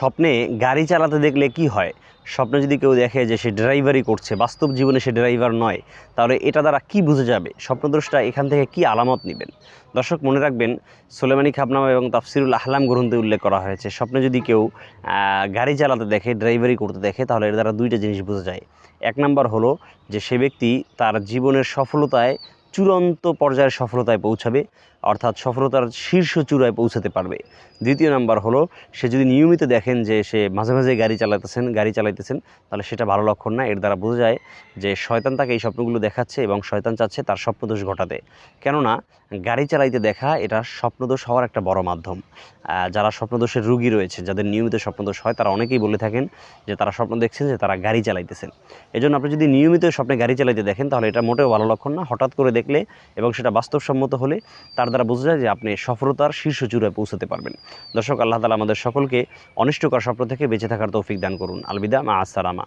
স্বপ্নে গাড়ি চালাতে দেখলে কি হয়? স্বপ্নে যদি কেউ দেখে যে সে ড্রাইভারই করছে, বাস্তব জীবনে সে ড্রাইভার নয়, তাহলে এটা দ্বারা কি বুঝে যাবে? স্বপ্নদ্রষ্টা এখান থেকে কি আলামত নেবেন? দর্শক, মনে রাখবেন, সোলেমানি খাবনামা এবং তাফসিরুল আহলাম গ্রন্থে উল্লেখ করা হয়েছে, স্বপ্নে যদি কেউ গাড়ি চালাতে দেখে ড্রাইভারি করতে দেখে, তাহলে এর দ্বারা দুইটা জিনিস বোঝা যায়। এক নাম্বার হলো যে সে ব্যক্তি তার জীবনের সফলতায় চূড়ান্ত পর্যায়ের সফলতায় পৌঁছাবে, অর্থাৎ সফলতার শীর্ষ চূড়ায় পৌঁছাতে পারবে। দ্বিতীয় নাম্বার হলো, সে যদি নিয়মিত দেখেন যে সে মাঝে মাঝে গাড়ি চালাতেছেন, গাড়ি চালাইতেছেন, তাহলে সেটা ভালো লক্ষণ না। এর দ্বারা বোঝা যায় যে শয়তান তাকে এই স্বপ্নগুলো দেখাচ্ছে এবং শয়তান চাচ্ছে তার স্বপ্নদোষ ঘটাতে। কেননা, গাড়ি চালাইতে দেখা এটা স্বপ্নদোষ হওয়ার একটা বড় মাধ্যম। যারা স্বপ্নদোষের রুগী রয়েছে, যাদের নিয়মিত স্বপ্নদোষ হয়, তারা অনেকেই বলে থাকেন যে তারা স্বপ্ন দেখছেন যে তারা গাড়ি চালাইতেছেন। এজন্য আপনি যদি নিয়মিত স্বপ্নে গাড়ি চালাইতে দেখেন, তাহলে এটা মোটেও ভালো লক্ষণ না। হঠাৎ করে দেখলে এবং সেটা বাস্তবসম্মত হলে তার দ্বারা বোঝা যায় যে আপনি সফলতার শীর্ষ চূড়ায় পৌঁছাতে পারবেন। দর্শক, আল্লাহ তালা আমাদের সকলকে অনিষ্টকর স্বপ্ন থেকে বেঁচে থাকার তৌফিক দান করুন। আলবিদা, মা আসসালামা